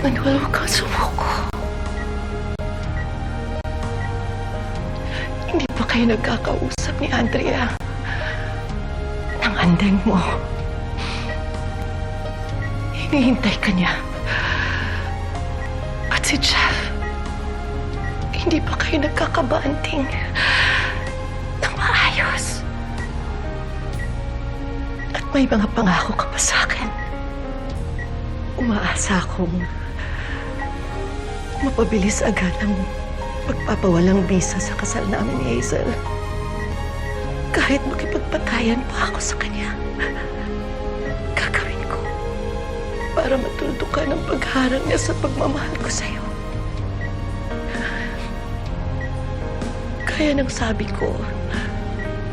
Manuel, huwag kang sumuko. Hindi pa kayo nagkakausap ni Andrea. Nang andeng mo. Hinihintay ka niya. At si Jeff, hindi pa kayo nagkakabanting ng maayos. At may mga pangako ka pa sa akin. Umaasa akong mapabilis agad ang pagpapawalang bisa sa kasal namin ni Hazel. Kahit makipagpatayan pa ako sa kanya, gagawin ko para matutukan ang pagharang niya sa pagmamahal ko sa'yo. Kaya nang sabi ko,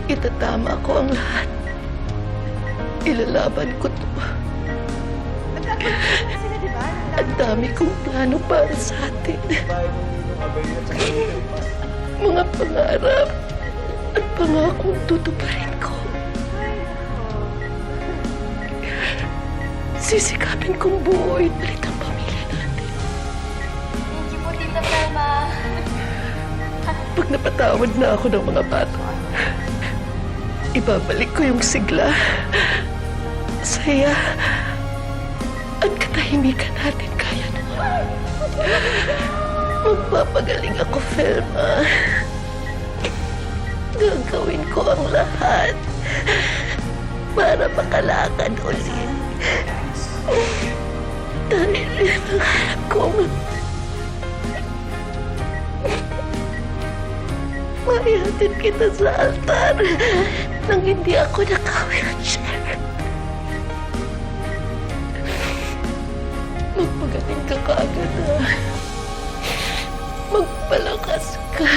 itatama ko ang lahat. Ilalaban ko to. Ang dami kong plano para sa atin. Mga pangarap at pangakong tutuparin ko. Sisikapin kong buuin ulit ang pamilya natin. Thank you po, Tita Thelma. Pag napatawad na ako ng mga bata, ibabalik ko yung sigla, saya, at katahimikan natin kaya naman. Magpapagaling ako, Felma. Gagawin ko ang lahat para makalakad ulit. Dahil nangarap kong Maihatid kita sa altar nang hindi ako naka-wheelchair. Magpagaling ka kaagad ah. Magpalakas ka.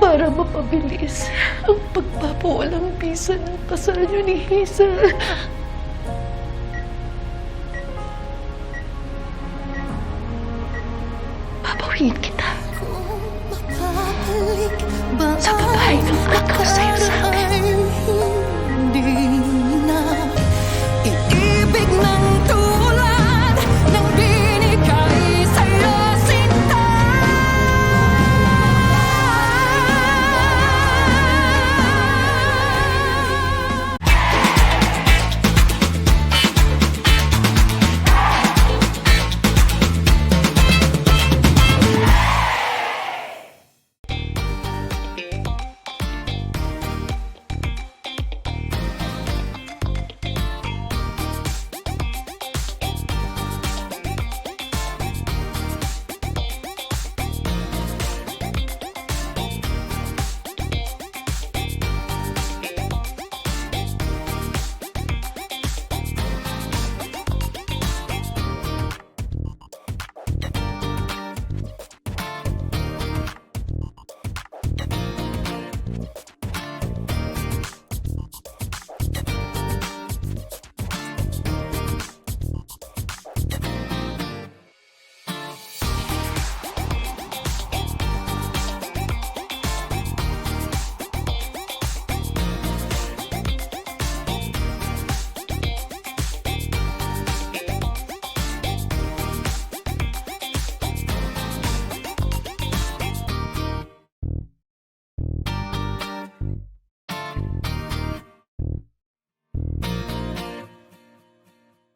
Para mapabilis ang pagpapawalang bisa ng kasal niyo ni Hazel. Papawiin kita sa babae ng sa'yo